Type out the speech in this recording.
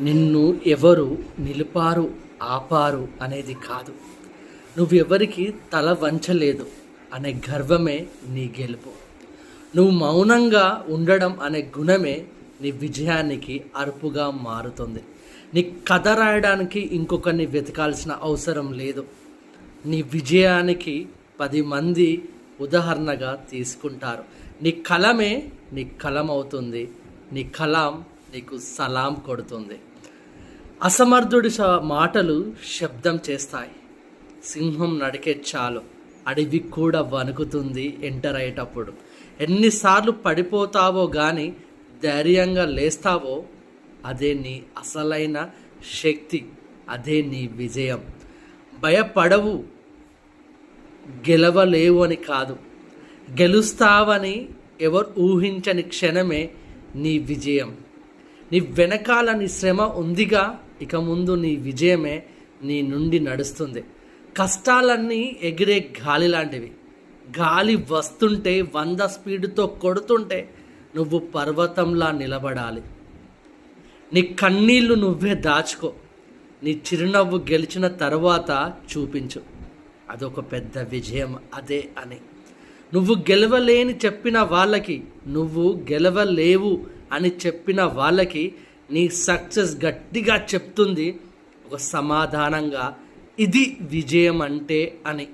నిన్ను ఎవరు నిలిపారు ఆపారు అనేది కాదు. నువ్వెవరికి తల వంచలేదు అనే గర్వమే నీ గెలుపు. నువ్వు మౌనంగా ఉండడం అనే గుణమే నీ విజయానికి అరుపుగా మారుతుంది. నీ కథ రాయడానికి ఇంకొకరిని వెతకాల్సిన అవసరం లేదు. నీ విజయానికి పది మంది ఉదాహరణగా తీసుకుంటారు. నీ కలమే నీ కలం అవుతుంది నీ కలాం నీకు సలాం కొడుతుంది. అసమర్థుడి మాటలు శబ్దం చేస్తాయి. సింహం నడికే చాలు. అడవి కూడా వణుకుతుంది ఎంటర్ అయ్యేటప్పుడు ఎన్నిసార్లు పడిపోతావో కానీ ధైర్యంగా లేస్తావో అదే నీ అసలైన శక్తి. అదే నీ విజయం. భయపడవు. గెలవలేవు అని కాదు. గెలుస్తావని ఎవరు ఊహించని క్షణమే నీ విజయం. నీ వెనకాల నీ శ్రమ ఉందిగా ఇక ముందు నీ విజయమే నీ నుండి నడుస్తుంది. కష్టాలన్నీ ఎగిరే గాలి లాంటివి. గాలి వస్తుంటే వంద స్పీడ్తో కొడుతుంటే నువ్వు పర్వతంలా నిలబడాలి. నీ కన్నీళ్ళు నువ్వే దాచుకో. నీ చిరునవ్వు గెలిచిన తర్వాత చూపించు. అదొక పెద్ద విజయం అదే అని. నువ్వు గెలవలేని చెప్పిన వాళ్ళకి నువ్వు గెలవలేవు అని చెప్పిన వాళ్ళకి నీ సక్సెస్ గట్టిగా చెప్తుంది ఒక సమాధానంగా ఇది విజయం అంటే అని.